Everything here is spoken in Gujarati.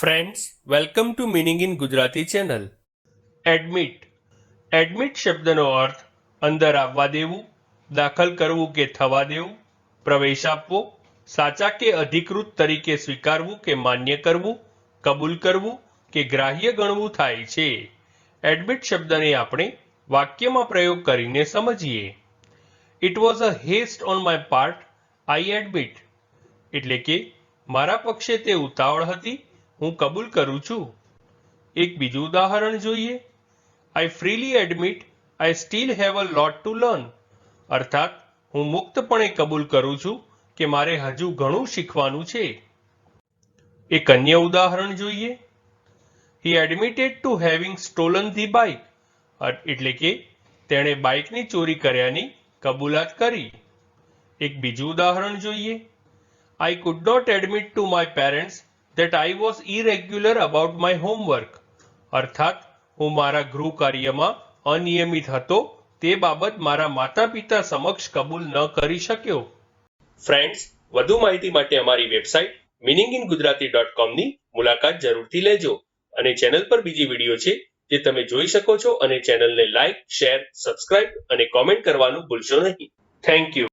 Friends welcome to meaning in Gujarati channel admit admit શબ્દનો અર્થ અંદર આવવા દેવું, દાખલ કરવું કે થવા દેવું, પ્રવેશ આપવો, સાચા કે અધિકૃત તરીકે સ્વીકારવું કે માન્ય કરવું, કબૂલ કરવું કે ગ્રાહ્ય ગણવું થાય છે. એડમિટ શબ્દને આપણે વાક્યમાં પ્રયોગ કરીને સમજીએ. It was a haste on my part I admit એટલે કે મારા પક્ષે તે ઉતાવળ હતી હું કબૂલ કરું છું. એક બીજું ઉદાહરણ જોઈએ. I freely admit I still have a lot to learn અર્થાત, હું મુક્તપણે કબૂલ કરું છું કે મારે હજુ ઘણું શીખવાનું છે. એક અન્ય ઉદાહરણ જોઈએ. He admitted to having stolen the bike એટલે કે, તેણે બાઇકની ચોરી કર્યાની કબૂલાત કરી. એક બીજું ઉદાહરણ જોઈએ. I could not admit to my parents that I was irregular about my homework. અર્થાત, હું મારા ગૃહ કાર્યમાં અનિયમિત હતો, તે બાબત મારા માતા પિતા સમક્ષ કબૂલ ન કરી શક્યો. ફ્રેન્ડ્સ વધુ માહિતી માટે અમારી website meaning in Gujarati dot કોમની મુલાકાત જરૂરથી લેજો અને ચેનલ પર બીજી વીડિયો છે જે તમે જોઈ શકો છો અને ચેનલને લાઇક શેર સબસ્ક્રાઇબ અને કોમેન્ટ કરવાનું ભૂલશો નહીં. Thank you